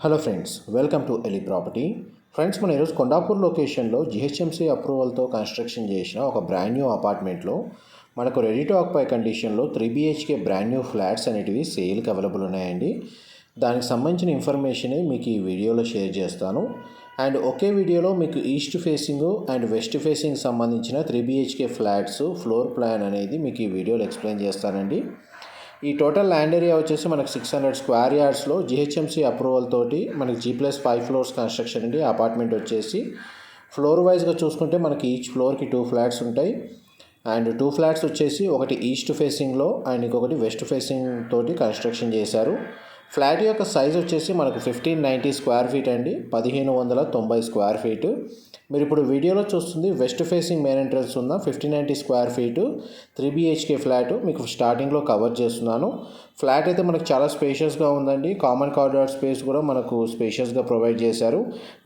Hello friends welcome to Eli property. Friends మన ఈరోజు కొండాపూర్ లొకేషన్లో జిహెచ్ఎంసీ అప్రూవల్తో కన్స్ట్రక్షన్ చేసిన ఒక బ్రాండ్ న్యూ అపార్ట్మెంట్లో మనకు రెడీ టు ఆక్పై కండిషన్లో three BHK brand new flats అనేటివి సేల్కి అవైలబుల్ ఉన్నాయండి. దానికి సంబంధించిన ఇన్ఫర్మేషనే మీకు ఈ వీడియోలో షేర్ చేస్తాను. అండ్ ఒకే వీడియోలో మీకు east facing and west facing సంబంధించిన three BHK flats floor plan అనేది మీకు ఈ వీడియోలో ఎక్స్ప్లెయిన్ చేస్తానండి. ఈ టోటల్ ల్యాండ్ ఏరియా వచ్చేసి మనకు సిక్స్ హండ్రెడ్ స్క్వేర్ యార్డ్స్లో జిహెచ్ఎంసీ అప్రూవల్ తోటి మనకి G plus five floors construction అండి. అపార్ట్మెంట్ వచ్చేసి ఫ్లోర్ వైజ్గా చూసుకుంటే మనకి ఈచ్ ఫ్లోర్కి టూ ఫ్లాట్స్ ఉంటాయి. అండ్ టూ ఫ్లాట్స్ వచ్చేసి ఒకటి ఈస్ట్ ఫేసింగ్లో అండ్ ఇంకొకటి వెస్ట్ ఫేసింగ్ తోటి కన్స్ట్రక్షన్ చేశారు. ఫ్లాట్ యొక్క సైజ్ వచ్చేసి మనకు ఫిఫ్టీన్ నైంటీ స్క్వేర్ ఫీట్ అండి. పదిహేను వందల తొంభై స్క్వేర్ ఫీట్ మీరు ఇప్పుడు వీడియోలో చూస్తుంది వెస్ట్ ఫేసింగ్ మెయిన్ ఎంట్రన్స్ ఉన్న fifty ninety square feet three BHK flat మీకు స్టార్టింగ్లో కవర్ చేస్తున్నాను. ఫ్లాట్ అయితే మనకు చాలా స్పేషియస్గా ఉందండి. కామన్ కారిడార్ స్పేస్ కూడా మనకు స్పేషియస్గా ప్రొవైడ్ చేశారు.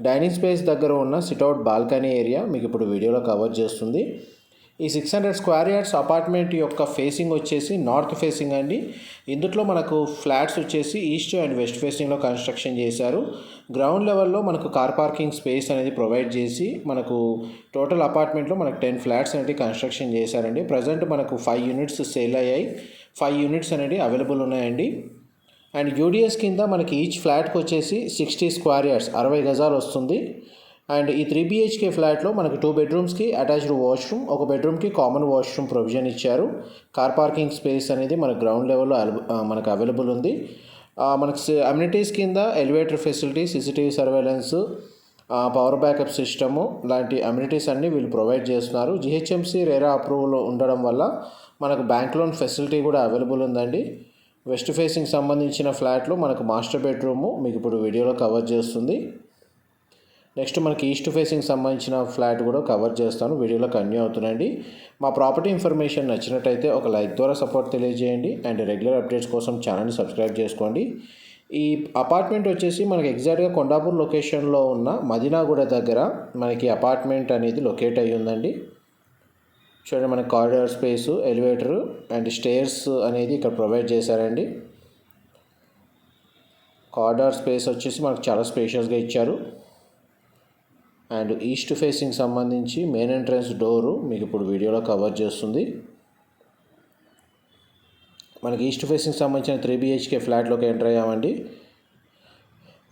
డైనింగ్ స్పేస్ దగ్గర ఉన్న సిట్అవుట్ బాల్కనీ ఏరియా మీకు ఇప్పుడు వీడియోలో కవర్ చేస్తుంది. ఈ six hundred square yards apartment యొక్క ఫేసింగ్ వచ్చేసి నార్త్ ఫేసింగ్ అండి. ఇందులో మనకు ఫ్లాట్స్ వచ్చేసి ఈస్ట్ అండ్ వెస్ట్ ఫేసింగ్లో కన్స్ట్రక్షన్ చేశారు. గ్రౌండ్ లెవెల్లో మనకు కార్ పార్కింగ్ స్పేస్ అనేది ప్రొవైడ్ చేసి మనకు టోటల్ అపార్ట్మెంట్లో మనకు టెన్ ఫ్లాట్స్ అనేది కన్స్ట్రక్షన్ చేశారండి. ప్రజెంట్ మనకు ఫైవ్ యూనిట్స్ సేల్ అయ్యాయి. ఫైవ్ యూనిట్స్ అనేది అవైలబుల్ ఉన్నాయండి. అండ్ యూడిఎస్ కింద మనకి ఈచ్ ఫ్లాట్కి వచ్చేసి సిక్స్టీ స్క్వేర్ యార్డ్స్ అరవై గజాలు వస్తుంది. అండ్ ఈ త్రీ బిహెచ్కే ఫ్లాట్లో మనకు టూ బెడ్రూమ్స్కి అటాచ్డ్ వాష్రూమ్ ఒక బెడ్రూమ్కి కామన్ వాష్రూమ్ ప్రొవిజన్ ఇచ్చారు. కార్ పార్కింగ్ స్పేస్ అనేది మన గ్రౌండ్ లెవెల్లో మనకు అవైలబుల్ ఉంది. మనకు అమ్యూనిటీస్ కింద elevator facility CCTV surveillance power backup system లాంటి అమ్యూనిటీస్ అన్నీ వీళ్ళు ప్రొవైడ్ చేస్తున్నారు. జిహెచ్ఎంసీ రేరా అప్రూవల్ ఉండడం వల్ల మనకు బ్యాంక్ లోన్ ఫెసిలిటీ కూడా అవైలబుల్ ఉందండి. వెస్ట్ ఫేసింగ్ సంబంధించిన ఫ్లాట్లు మనకు మాస్టర్ బెడ్రూము మీకు ఇప్పుడు వీడియోలో కవర్ చేస్తుంది. నెక్స్ట్ మనకి ఈస్ట్ ఫేసింగ్ సంబంధించిన ఫ్లాట్ కూడా కవర్ చేస్తాను. వీడియోలో కన్యూ అవుతుందండి. మా ప్రాపర్టీ ఇన్ఫర్మేషన్ నచ్చినట్టయితే ఒక లైక్ ద్వారా సపోర్ట్ తెలియజేయండి. అండ్ రెగ్యులర్ అప్డేట్స్ కోసం ఛానల్ని సబ్స్క్రైబ్ చేసుకోండి. ఈ అపార్ట్మెంట్ వచ్చేసి మనకి ఎగ్జాక్ట్గా కొండాపూర్ లొకేషన్లో ఉన్న మదినాగూడ దగ్గర మనకి అపార్ట్మెంట్ అనేది లొకేట్ అయ్యి ఉందండి. చూడండి మనకి corridor space elevator and stairs అనేది ఇక్కడ ప్రొవైడ్ చేశారండి. కారిడార్ స్పేస్ వచ్చేసి మనకు చాలా స్పేషియస్గా ఇచ్చారు. అండ్ ఈస్ట్ ఫేసింగ్ సంబంధించి మెయిన్ ఎంట్రన్స్ డోరు మీకు ఇప్పుడు వీడియోలో కవర్ చేస్తుంది. మనకి ఈస్ట్ ఫేసింగ్ సంబంధించిన త్రీ బిహెచ్కే ఫ్లాట్లోకి ఎంటర్ అయ్యామండి.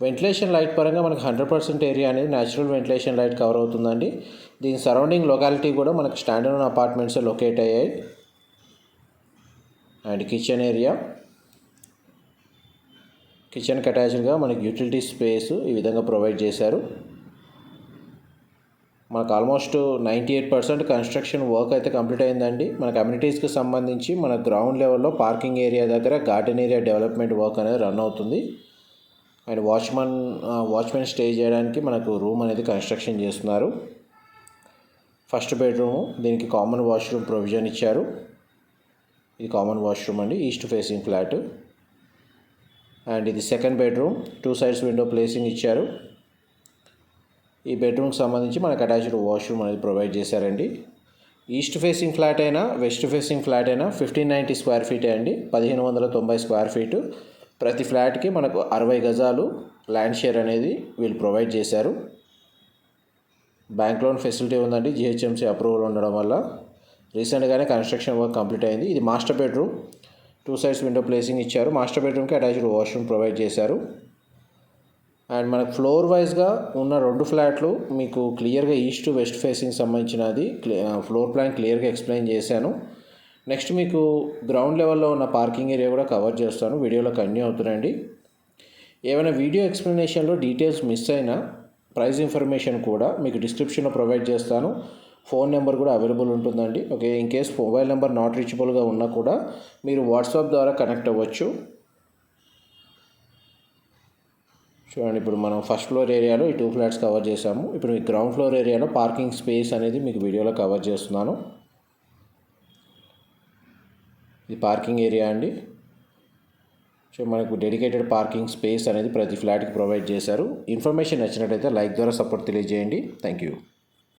వెంటిలేషన్ లైట్ పరంగా మనకి హండ్రెడ్ పర్సెంట్ ఏరియా అనేది న్యాచురల్ వెంటిలేషన్ లైట్ కవర్ అవుతుందండి. దీని సరౌండింగ్ లొకాలిటీ కూడా మనకి స్టాండర్డ్ అపార్ట్మెంట్స్ లొకేట్ అయ్యాయి. And kitchen area. కిచెన్కి అటాచ్డ్గా మనకి యూటిలిటీ స్పేస్ ఈ విధంగా ప్రొవైడ్ చేశారు. మనకు almost ninety eight percent construction work అయితే కంప్లీట్ అయిందండి. మన కమ్యూనిటీస్కి సంబంధించి మన గ్రౌండ్ లెవెల్లో పార్కింగ్ ఏరియా దగ్గర గార్డెన్ ఏరియా డెవలప్మెంట్ వర్క్ అనేది రన్ అవుతుంది. అండ్ వాచ్మన్ వాచ్మెన్ స్టే చేయడానికి మనకు రూమ్ అనేది కన్స్ట్రక్షన్ చేస్తున్నారు. ఫస్ట్ బెడ్రూము దీనికి కామన్ వాష్రూమ్ ప్రొవిజన్ ఇచ్చారు. ఇది కామన్ వాష్రూమ్ అండి ఈస్ట్ ఫేసింగ్ ఫ్లాట్ అండ్ ఇది second bedroom two sides window placing ఇచ్చారు. ఈ బెడ్రూమ్కి సంబంధించి మనకు అటాచ్డ్ వాష్రూమ్ అనేది ప్రొవైడ్ చేశారండి. ఈస్ట్ ఫేసింగ్ ఫ్లాట్ అయినా వెస్ట్ ఫేసింగ్ ఫ్లాట్ అయినా ఫిఫ్టీన్ నైంటీ స్క్వేర్ ఫీటే అండి. పదిహేను వందల తొంభై స్క్వేర్ ఫీటు ప్రతి ఫ్లాట్కి మనకు అరవై గజాలు ల్యాండ్ షేర్ అనేది వీళ్ళు ప్రొవైడ్ చేశారు. బ్యాంక్ లోన్ ఫెసిలిటీ ఉందండి. జిహెచ్ఎంసీ అప్రూవల్ ఉండడం వల్ల. రీసెంట్గానే కన్స్ట్రక్షన్ వర్క్ కంప్లీట్ అయింది. ఇది master bedroom two sides window placing ఇచ్చారు. మాస్టర్ బెడ్రూమ్కి అటాచ్డ్ వాష్రూమ్ ప్రొవైడ్ చేశారు. అండ్ మనకు ఫ్లోర్ వైజ్గా ఉన్న రెండు ఫ్లాట్లు మీకు క్లియర్గా ఈస్ట్ వెస్ట్ ఫేసింగ్ సంబంధించినది ఫ్లోర్ ప్లాన్ క్లియర్గా ఎక్స్ప్లెయిన్ చేశాను. నెక్స్ట్ మీకు గ్రౌండ్ లెవెల్లో ఉన్న పార్కింగ్ ఏరియా కూడా కవర్ చేస్తాను. వీడియోలో కన్యూ అవుతున్నాయండి ఏమైనా వీడియో ఎక్స్ప్లెనేషన్లో డీటెయిల్స్ మిస్ అయినా ప్రైస్ ఇన్ఫర్మేషన్ కూడా మీకు డిస్క్రిప్షన్లో ప్రొవైడ్ చేస్తాను. ఫోన్ నెంబర్ కూడా అవైలబుల్ ఉంటుందండి. Okay in case mobile number not రీచబుల్గా ఉన్నా కూడా మీరు వాట్సాప్ ద్వారా కనెక్ట్ అవ్వచ్చు. చూడండి ఇప్పుడు మనం ఫస్ట్ ఫ్లోర్ ఏరియాలో ఈ టూ ఫ్లాట్స్ కవర్ చేసాము ఇప్పుడు మీ గ్రౌండ్ ఫ్లోర్ ఏరియాలో పార్కింగ్ స్పేస్ అనేది మీకు వీడియోలో కవర్ చేస్తున్నాను. ఇది పార్కింగ్ ఏరియా అండి. సో మనకు డెడికేటెడ్ పార్కింగ్ స్పేస్ అనేది ప్రతి ఫ్లాట్కి ప్రొవైడ్ చేశారు. ఇన్ఫర్మేషన్ నచ్చినట్లయితే లైక్ ద్వారా సపోర్ట్ తెలియజేయండి. Thank you